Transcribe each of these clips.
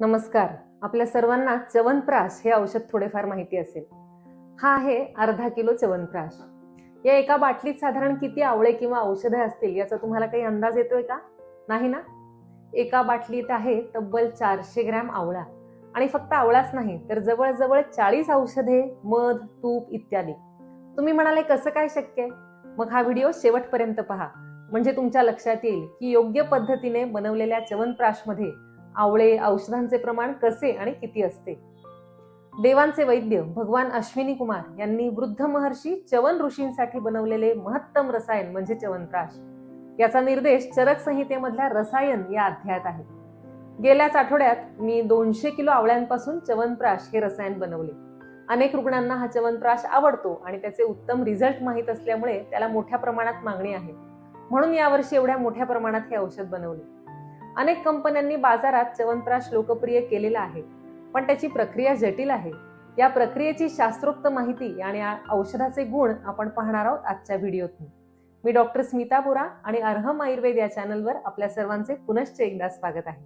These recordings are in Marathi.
नमस्कार. आपल्या सर्वांना च्यवनप्राश हे औषध थोडेफार माहिती असेल. हा आहे अर्धा किलो चवनप्राश या एका बाटलीत साधारण किती आवळे किंवा औषधे असतील याचा तुम्हाला काही अंदाज येतोय का? नाही ना? एका बाटलीत आहे तब्बल चारशे ग्रॅम आवळा. आणि फक्त आवळाच नाही तर जवळजवळ चाळीस औषधे मध तूप इत्यादी. तुम्ही म्हणाले कसं काय शक्य आहे? मग हा व्हिडिओ शेवटपर्यंत पहा. म्हणजे तुमच्या लक्षात येईल की योग्य पद्धतीने बनवलेल्या चवनप्राशमध्ये आवळे औषधांचे प्रमाण कसे आणि किती असते? देवांचे वैद्य भगवान अश्विनी कुमार यांनी वृद्ध महर्षी चवन ऋषींसाठी बनवलेले महत्तम रसायन म्हणजे च्यवनप्राश याचा निर्देश चरक संहितेमधल्या रसायन या अध्यायात आहे. गेल्याच आठवड्यात मी दोनशे किलो आवळ्यांपासून च्यवनप्राश हे रसायन बनवले. अनेक रुग्णांना हा चवनप्राश आवडतो आणि त्याचे उत्तम रिझल्ट माहीत असल्यामुळे त्याला मोठ्या प्रमाणात मागणी आहे. म्हणून यावर्षी एवढ्या मोठ्या प्रमाणात हे औषध बनवले. अनेक कंपन्यांनी बाजारात च्यवनप्राश लोकप्रिय केलेला आहे. पण त्याची प्रक्रिया जटिल आहे. या प्रक्रियेची शास्त्रोक्त माहिती आणि औषधाचे गुण आपण पाहणार आहोत आजच्या व्हिडिओत मी डॉक्टर स्मिता बोरा आणि अर्हम आयुर्वेद या चॅनलवर आपल्या सर्वांचे पुनश्च एकदा स्वागत आहे.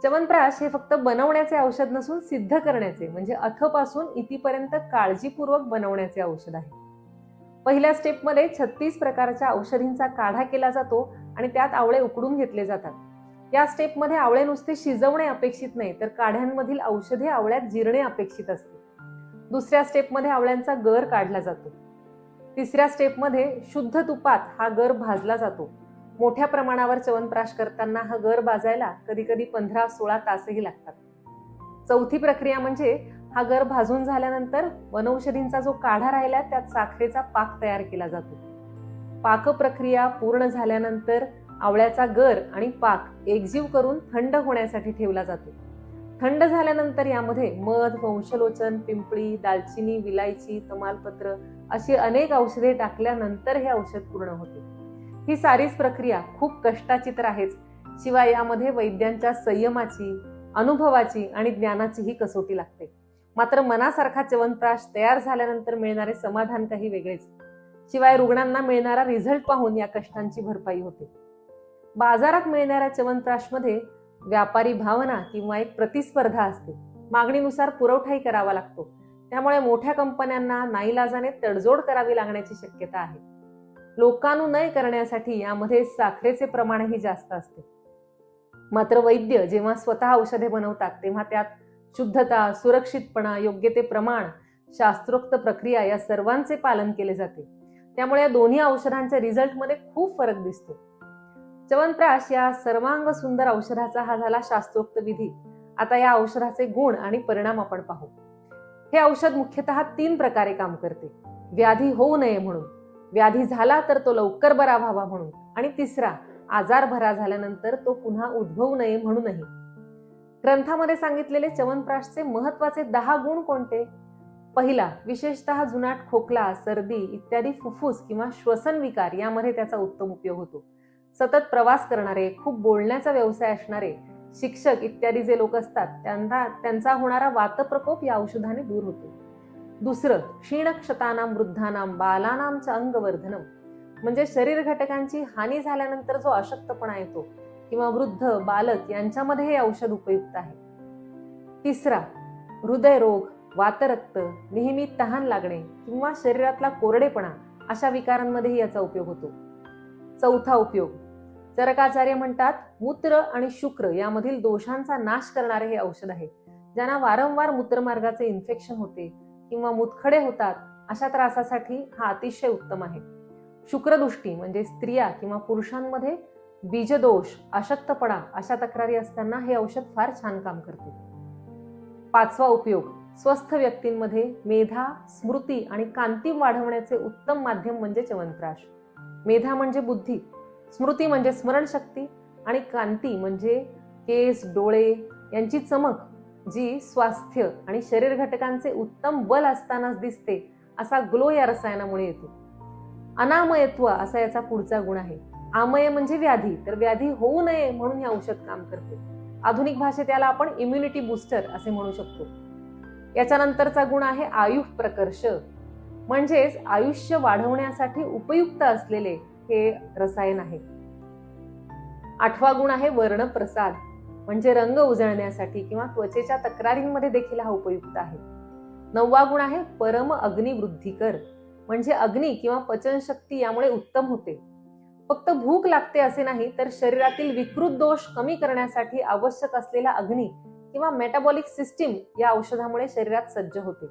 च्यवनप्राश हे फक्त बनवण्याचे औषध नसून सिद्ध करण्याचे म्हणजे अथपासून इथपर्यंत काळजीपूर्वक बनवण्याचे औषध आहे. पहिल्या स्टेपमध्ये छत्तीस प्रकारच्या औषधींचा काढा केला जातो आणि त्यात आवळे उकडून घेतले जातात. या स्टेपमध्ये आवळे नुसते शिजवणे अपेक्षित नाही तर काढ्यांमधील औषधे आवळ्यात जिरणे अपेक्षित असते. दुसऱ्या स्टेपमध्ये आवळ्यांचा गर काढला जातो. तिसऱ्या स्टेपमध्ये शुद्ध तुपात हा गर भाजला जातो. मोठ्या प्रमाणावर च्यवनप्राश करताना हा गर भाजायला कधी कधी पंधरा सोळा तासही लागतात. चौथी प्रक्रिया म्हणजे हा गर भाजून झाल्यानंतर वनौषधींचा जो काढा राहिला त्यात साखरेचा पाक तयार केला जातो. पाकप्रक्रिया पूर्ण झाल्यानंतर आवळ्याचा गर आणि पाक एकजीव करून थंड होण्यासाठी ठेवला जातो. थंड झाल्यानंतर यामध्ये मध वंशलोचन पिंपळी दालचिनी विलायची तमालपत्र अशी अनेक औषधे टाकल्यानंतर हे औषध पूर्ण होते. ही सारीच प्रक्रिया खूप कष्टाची तर आहेच शिवाय यामध्ये वैद्यांच्या संयमाची अनुभवाची आणि ज्ञानाचीही कसोटी लागते. मात्र मनासारखा च्यवनप्राश तयार झाल्यानंतर मिळणारे समाधान काही वेगळेच. शिवाय रुग्णांना मिळणारा रिझल्ट पाहून या कष्टांची भरपाई होते. बाजारात मिळणाऱ्या च्यवनप्राशमध्ये व्यापारी भावना किंवा एक प्रतिस्पर्धा असते. मागणीनुसार पुरवठाही करावा लागतो. त्यामुळे मोठ्या कंपन्यांना नाईलाजाने तडजोड करावी लागण्याची शक्यता आहे. लोकानुनय करण्यासाठी यामध्ये साखरेचे प्रमाणही जास्त असते. मात्र वैद्य जेव्हा स्वतः औषधे बनवतात तेव्हा त्यात शुद्धता सुरक्षितपणा योग्य ते प्रमाण शास्त्रोक्त प्रक्रिया या सर्वांचे पालन केले जाते. त्यामुळे या दोन्ही औषधांच्या रिझल्टमध्ये खूप फरक दिसतो. च्यवनप्राश या सर्वांग सुंदर औषधाचा हा झाला शास्त्रोक्त विधी. आता या औषधाचे गुण आणि परिणाम आपण पाहू. हे औषध मुख्यतः तीन प्रकारे काम करते. व्याधी होऊ नये म्हणून. व्याधी झाला तर तो लवकर बरा व्हावा म्हणून. आणि तिसरा आजार भरा झाल्यानंतर तो पुन्हा उद्भवू नये म्हणूनही. ग्रंथामध्ये सांगितलेले च्यवनप्राशचे महत्त्वाचे दहा गुण कोणते? पहिला विशेषतः जुनाट खोकला सर्दी इत्यादी फुफ्फुस किंवा श्वसन विकार यामध्ये त्याचा उत्तम उपयोग होतो. सतत प्रवास करणारे खूप बोलण्याचा व्यवसाय असणारे शिक्षक इत्यादी जे लोक असतात त्यांना त्यांचा होणारा वातप्रकोप या औषधाने दूर होतो. दुसरं क्षीणक्षतानाम वृद्धानाम बालानामचं अंगवर्धनम. म्हणजे शरीर घटकांची हानी झाल्यानंतर जो अशक्तपणा येतो किंवा वृद्ध बालक यांच्यामध्ये हे औषध उपयुक्त आहे. तिसरा हृदयरोग वातरक्त नेहमी तहान लागणे किंवा शरीरातला कोरडेपणा अशा विकारांमध्येही याचा उपयोग होतो. चौथा उपयोग. चरकाचार्य म्हणतात मूत्र आणि शुक्र यामधील दोषांचा नाश करणारे हे औषध आहे. ज्यांना वारंवार मूत्रमार्गाचे इन्फेक्शन होते किंवा मुतखडे होतात अशा त्रासासाठी हा अतिशय उत्तम आहे. शुक्रदृष्टी म्हणजे स्त्रिया किंवा पुरुषांमध्ये बीजदोष अशक्तपणा अशा तक्रारी असताना हे औषध फार छान काम करते. पाचवा उपयोग. स्वस्थ व्यक्तींमध्ये मेधा स्मृती आणि कांती वाढवण्याचे उत्तम माध्यम म्हणजे चवनप्राश. मेधा म्हणजे बुद्धी स्मृती म्हणजे स्मरणशक्ती आणि कांती म्हणजे केस डोळे यांची चमक जी स्वास्थ्य आणि शरीर घटकांचे उत्तम बल असतानाच दिसते असा ग्लो या रसायनामुळे येतो. अनामयत्व असा याचा पुढचा गुण आहे. आमय म्हणजे व्याधी तर व्याधी होऊ नये म्हणून हे औषध काम करते. आधुनिक भाषेत याला आपण इम्युनिटी बुस्टर असे म्हणू शकतो. याच्यानंतरचा गुण आहे आयु प्रकर्ष. म्हणजेच आयुष्य वाढवण्यासाठी उपयुक्त असलेले हे रसायन आहे. आठवा गुण आहे वर्णप्रसाद म्हणजे रंग उजळण्यासाठी किंवा त्वचेच्या तक्रारींमध्ये देखील हा उपयुक्त आहे. नववा गुण आहे परम अग्निवृद्धीकर म्हणजे अग्नी किंवा पचनशक्ती यामुळे उत्तम होते. फक्त भूक लागते असे नाही तर शरीरातील विकृत दोष कमी करण्यासाठी आवश्यक असलेला अग्नी किंवा मेटाबॉलिक सिस्टीम या औषधामुळे शरीरात सज्ज होते.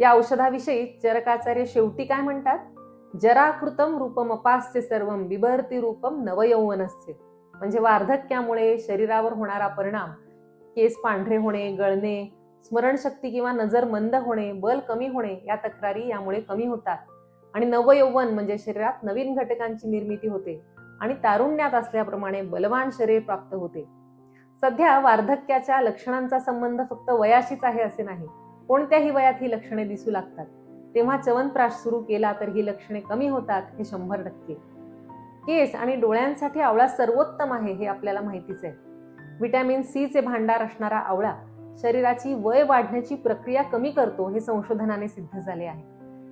या औषधाविषयी चरकाचार्य शेवटी काय म्हणतात? जराकृतम रूपम अपास्य सर्वम बिभरती रूपम नवयौवनस्य. म्हणजे वार्धक्यामुळे शरीरावर होणारा परिणाम केस पांढरे होणे गळणे स्मरणशक्ती किंवा नजर मंद होणे बल कमी होणे या तक्रारी यामुळे कमी होतात. आणि नवयौवन म्हणजे शरीरात नवीन घटकांची निर्मिती होते आणि तारुण्यात असल्याप्रमाणे बलवान शरीर प्राप्त होते. सध्या वार्धक्याच्या लक्षणांचा संबंध फक्त वयाशीच आहे असे नाही. कोणत्याही वयात ही लक्षणे दिसू लागतात. तेव्हा च्यवनप्राश सुरू केला तर ही लक्षणे कमी होतात हे शंभर टक्के. केस आणि डोळ्यांसाठी आवळा सर्वोत्तम आहे हे आपल्याला माहितीच आहे. व्हिटॅमिन सी चे भांडार असणारा आवळा शरीराची वय वाढण्याची प्रक्रिया कमी करतो हे संशोधनाने सिद्ध झाले आहे.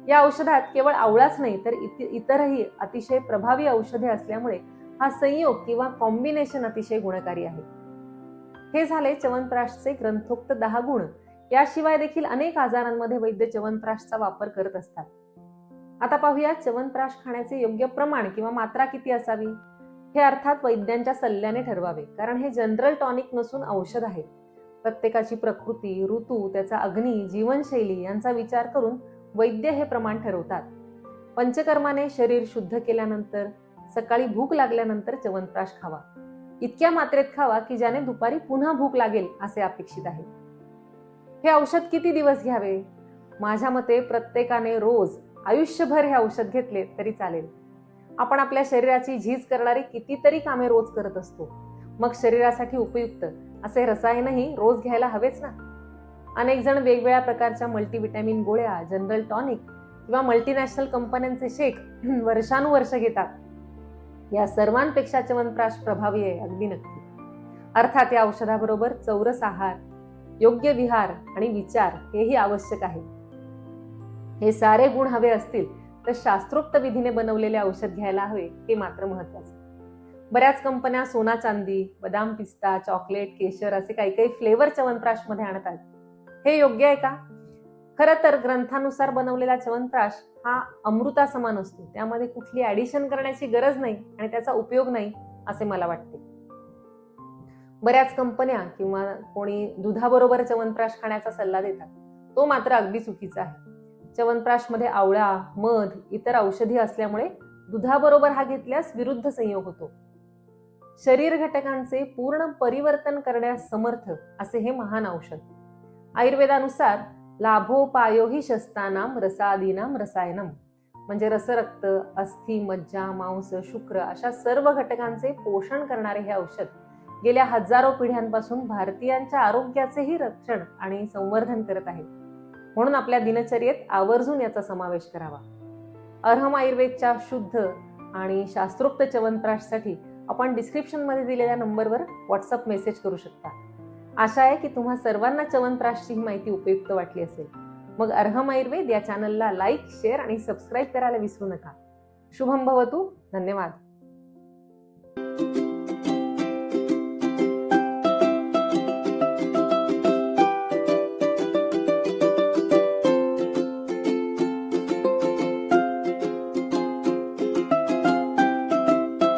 या औषधात केवळ आवळाच नाही तर इतरही अतिशय प्रभावी औषधे असल्यामुळे हा संयोग किंवा कॉम्बिनेशन अतिशय गुणकारी आहे. हे झाले च्यवनप्राशचे ग्रंथोक्त दहा गुण. याशिवाय देखील अनेक आजारांमध्ये वैद्य च्यवनप्राशचा वापर करत असतात. आता पाहूया च्यवनप्राश खाण्याचे योग्य प्रमाण किंवा मात्रा किती असावी? हे अर्थात वैद्यांच्या सल्ल्याने ठरवावे कारण हे जनरल टॉनिक नसून औषध आहे. प्रत्येकाची प्रकृती ऋतू त्याचा अग्नी जीवनशैली यांचा विचार करून वैद्य हे प्रमाण ठरवतात. पंचकर्माने शरीर शुद्ध केल्यानंतर सकाळी भूक लागल्यानंतर च्यवनप्राश खावा. इतक्या मात्रेत खावा की ज्याने दुपारी पुन्हा भूक लागेल असे अपेक्षित आहे. हे औषध किती दिवस घ्यावे? माझ्या मते प्रत्येकाने रोज आयुष्यभर हे औषध घेतले तरी चालेल. आपण आपल्या शरीराची झीज करणारी कितीतरी कामे रोज करत असतो. मग शरीरासाठी उपयुक्त असे रसायनही रोज घ्यायला हवेच ना? अनेक जण वेगवेगळ्या प्रकारच्या मल्टीव्हिटॅमिन गोळ्या जनरल टॉनिक किंवा मल्टीनॅशनल कंपन्यांचे शेक वर्षानुवर्ष घेतात. या सर्वांपेक्षा च्यवनप्राश प्रभावी आहे अगदी नक्की. अर्थात या औषधाबरोबर चौरस आहार योग्य विहार आणि विचार हेही आवश्यक आहे. हे सारे गुण हवे असतील तर शास्त्रोक्त विधीने बनवलेले औषध घ्यायला हवे हे मात्र महत्त्वाचे बऱ्याच कंपन्या सोना चांदी बदाम पिस्ता चॉकलेट केशर असे काही काही फ्लेवर च्यवनप्राशमध्ये आणतात. हे योग्य आहे का? खरं तर ग्रंथानुसार बनवलेला च्यवनप्राश हा अमृता समान असतो. त्यामध्ये कुठली ऍडिशन करण्याची गरज नाही आणि त्याचा उपयोग नाही असे मला वाटते. बऱ्याच कंपन्या किंवा कोणी दुधाबरोबर च्यवनप्राश खाण्याचा सल्ला देतात. तो मात्र अगदी चुकीचा आहे. च्यवनप्राशमध्ये आवळा मध इतर औषधी असल्यामुळे दुधाबरोबर हा घेतल्यास विरुद्ध संयोग होतो. शरीर घटकांचे पूर्ण परिवर्तन करण्यास समर्थ असे हे महान औषध. आयुर्वेदानुसार लाभोपायो ही शस्तानाम रसादीनाम रसायनम म्हणजे रसरक्त अस्थि मज्जा मांस शुक्र अशा सर्व घटकांचे पोषण करणारे हे औषध गेल्या हजारो पिढ्यांपासून भारतीयांच्या आरोग्याचेही रक्षण आणि संवर्धन करत आहे म्हणून आपल्या दिनचर्येत आवर्जून याचा समावेश करावा. अर्हम आयुर्वेदच्या शुद्ध आणि शास्त्रोक्त च्यवनप्राशसाठी आपण डिस्क्रिप्शनमध्ये दिलेल्या नंबरवर व्हॉट्सअप मेसेज करू शकता. आशा आहे की तुम्हा सर्वांना च्यवनप्राशची ही माहिती उपयुक्त वाटली असेल. मग अर्हम आयुर्वेद या चॅनलला लाईक शेअर आणि सबस्क्राईब करायला विसरू नका. शुभम भवतू. धन्यवाद.